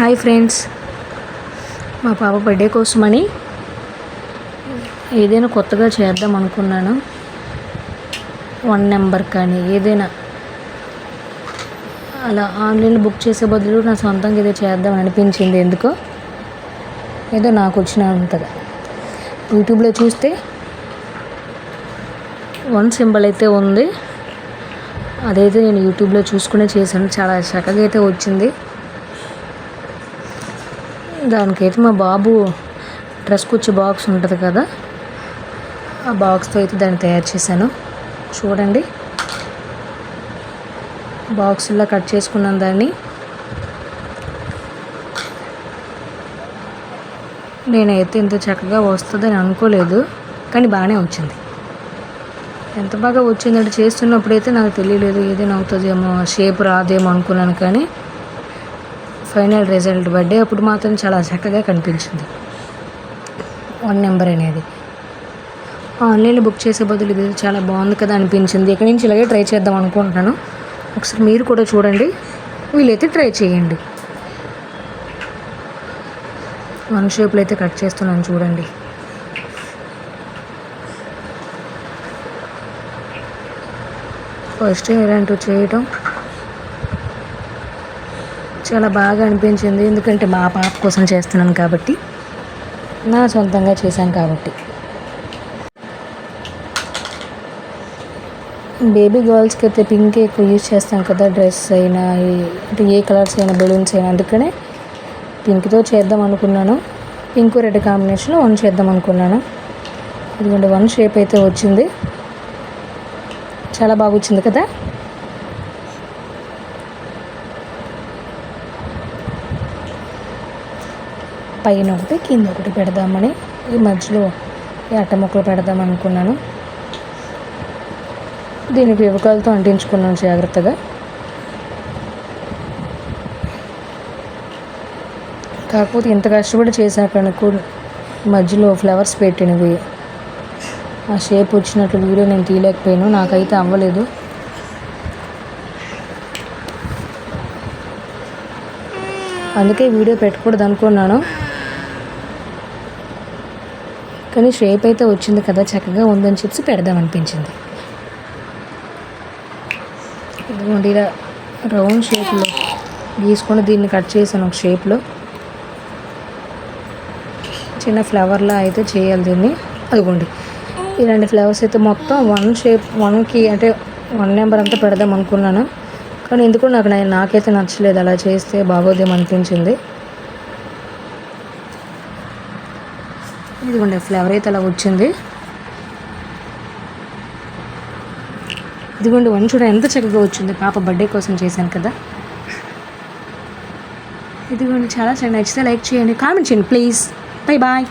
Hi friends. మా పాప birthday కోసమని ఏదైనా కొత్తగా చేద్దాం అనుకున్నాను. వన్ నెంబర్ కానీ ఏదైనా. అలా ఆన్లైన్లో బుక్ చేసే బదులు నా సొంతంగా ఏదో చేద్దాం అనిపించింది ఎందుకో. ఏదో నాకు వచ్చిన అంతగా. యూట్యూబ్లో చూస్తే వన్ సింబల్ అయితే ఉంది. అదైతే నేను యూట్యూబ్లో చూసుకునే చేశాను. చాలా చక్కగా అయితే వచ్చింది. దానికైతే మా బాబు డ్రెస్ కుచ్చి బాక్స్ ఉంటుంది కదా. ఆ బాక్స్తో అయితే దాన్ని తయారు చేశాను. చూడండి. బాక్సుల్లో కట్ చేసుకున్నాను దాన్ని. నేనైతే ఇంత చక్కగా వస్తుందని అనుకోలేదు కానీ బాగానే వచ్చింది. ఎంత బాగా వచ్చిందంటే చేస్తున్నప్పుడైతే నాకు తెలియలేదు ఏదైనా అవుతుందేమో షేప్ రాదేమో అనుకున్నాను కానీ ఫైనల్ రిజల్ట్ బర్త్డే అప్పుడు మాత్రం చాలా చక్కగా కనిపించింది. వన్ నెంబర్ అనేది. ఆన్లైన్లో బుక్ చేసే బదులు ఇది చాలా బాగుంది కదా అనిపించింది. ఇక్కడి నుంచి ఇలాగే ట్రై చేద్దాం అనుకుంటున్నాను. ఒకసారి మీరు కూడా చూడండి. వీలైతే ట్రై చేయండి. వన్ షేప్లో అయితే కట్ చేస్తున్నాను చూడండి. ఫస్ట్ ఇలాంటివి చేయటం. చాలా బాగా అనిపించింది. ఎందుకంటే మా పాప కోసం చేస్తున్నాను కాబట్టి నా సొంతంగా చేశాను కాబట్టి. బేబీ గర్ల్స్కి అయితే పింక్ ఎక్కువ యూజ్ చేస్తాం కదా డ్రెస్ అయినా అంటే ఏ కలర్స్ అయినా బెలూన్స్ అయినా అందుకనే పింక్తో చేద్దాం అనుకున్నాను. పింక్ రెడ్ కాంబినేషన్లో వన్ చేద్దాం అనుకున్నాను. ఇదిగోండి వన్ షేప్ అయితే వచ్చింది. చాలా బాగా వచ్చింది కదా? పైన ఒకటి కింద ఒకటి పెడదామని ఈ మధ్యలో ఈ అట్ట ముక్కలు పెడదాం అనుకున్నాను. దీనికి వివకాలతో అంటించుకున్నాను జాగ్రత్తగా. కాకపోతే ఇంత కష్టపడి చేశాక మధ్యలో ఫ్లవర్స్ పెట్టినవి. ఆ షేప్ వచ్చినట్లు వీడియో నేను తీయలేకపోయాను. నాకైతే అవ్వలేదు. అందుకే వీడియో పెట్టకూడదు అనుకున్నాను. కానీ షేప్ అయితే వచ్చింది కదా చక్కగా ఉందని చెప్పి పెడదాం అనిపించింది. ఇదిగోండి ఇలా రౌండ్ షేప్లో గీసుకొని దీన్ని కట్ చేశాను ఒక షేప్లో. చిన్న ఫ్లవర్లా అయితే చేయాలి దీన్ని. అదిగోండి ఇలాంటి ఫ్లవర్స్ అయితే మొత్తం వన్ షేప్ వన్కి అంటే వన్ నెంబర్ అంతా పెడదాం అనుకున్నాను. కానీ ఎందుకు నాకు నాకైతే నచ్చలేదు. అలా చేస్తే బాగోదేమో అనిపించింది. ఇదిగోండి ఫ్లేవర్ అయితే అలా వచ్చింది. ఇదిగోండి వన్ చూడ ఎంత చక్కగా వచ్చింది. పాప బర్త్డే కోసం చేశాను కదా. ఇదిగోండి చాలా చాలా నచ్చితే లైక్ చేయండి. కామెంట్ చేయండి ప్లీజ్. Bye bye